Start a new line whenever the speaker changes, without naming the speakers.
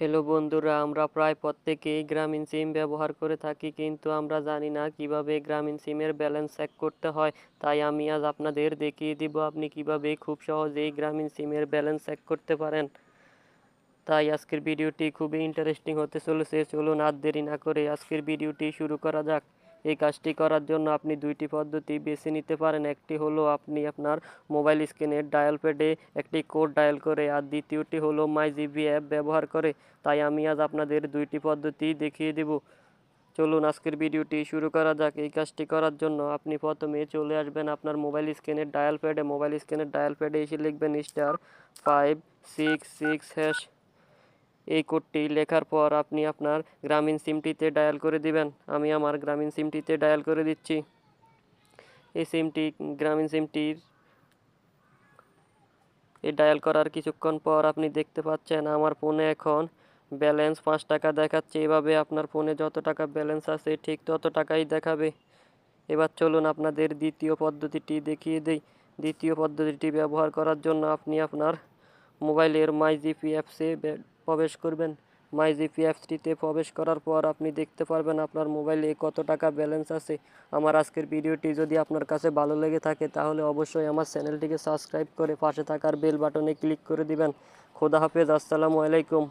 Hello বন্ধুরা, আমরা প্রায় প্রত্যেকেই গ্রামীণ সিম ব্যবহার করে থাকি, কিন্তু আমরা জানি না কীভাবে গ্রামীণ সিমের ব্যালেন্স চেক করতে হয়। তাই আমি আজ আপনাদের দেখিয়ে দিব আপনি কীভাবে খুব সহজেই গ্রামীণ সিমের ব্যালেন্স চেক করতে পারেন। তাই আজকের ভিডিওটি খুবই ইন্টারেস্টিং হতে চলেছে, চলুন আর দেরি না করে আজকের ভিডিওটি শুরু করা যাক। এই কাজটি করার জন্য আপনি দুইটি পদ্ধতি বেছে নিতে পারেন। একটি হলো আপনি আপনার মোবাইল স্ক্রিনের ডায়াল প্যাডে একটি কোড ডায়াল করে, আর দ্বিতীয়টি হলো মাই জিবি অ্যাপ ব্যবহার করে। তাই আমি আজ আপনাদের দুইটি পদ্ধতি দেখিয়ে দেব। চলুন আজকের ভিডিওটি শুরু করা যাক। এই কাজটি করার জন্য আপনি প্রথমে চলে আসবেন আপনার মোবাইল স্ক্রিনের ডায়াল প্যাডে। মোবাইল স্ক্রিনের ডায়াল প্যাডে এসে লিখবেন star five six six hash এই কোডটি লেখার পর আপনি আপনার গ্রামীণ সিমটিতে ডায়াল করে দিবেন। আমি আমার গ্রামীণ সিমটিতে ডায়াল করে দিচ্ছি। এই সিমটি, গ্রামীণ সিমটির এই ডায়াল করার কিছুক্ষণ পর আপনি দেখতে পাচ্ছেন আমার ফোনে এখন ব্যালেন্স পাঁচ টাকা দেখাচ্ছে। এভাবে আপনার ফোনে যত টাকা ব্যালেন্স আছে ঠিক তত টাকাই দেখাবে। এবার চলুন আপনাদের দ্বিতীয় পদ্ধতিটি দেখিয়ে দেই। দ্বিতীয় পদ্ধতিটি ব্যবহার করার জন্য আপনি আপনার মোবাইলের মাই জিপি অ্যাপসে প্রবেশ করবেন। মাই জিপি অ্যাপসটিতে প্রবেশ করার পর আপনি দেখতে পারবেন আপনার মোবাইলে কত টাকা ব্যালেন্স আছে। আমার আজকের ভিডিওটি যদি আপনার কাছে ভালো লেগে থাকে, তাহলে অবশ্যই আমার চ্যানেলটিকে সাবস্ক্রাইব করে পাশে থাকার বেল বাটনে ক্লিক করে দিবেন। খোদা হাফেজ, আসসালামু আলাইকুম।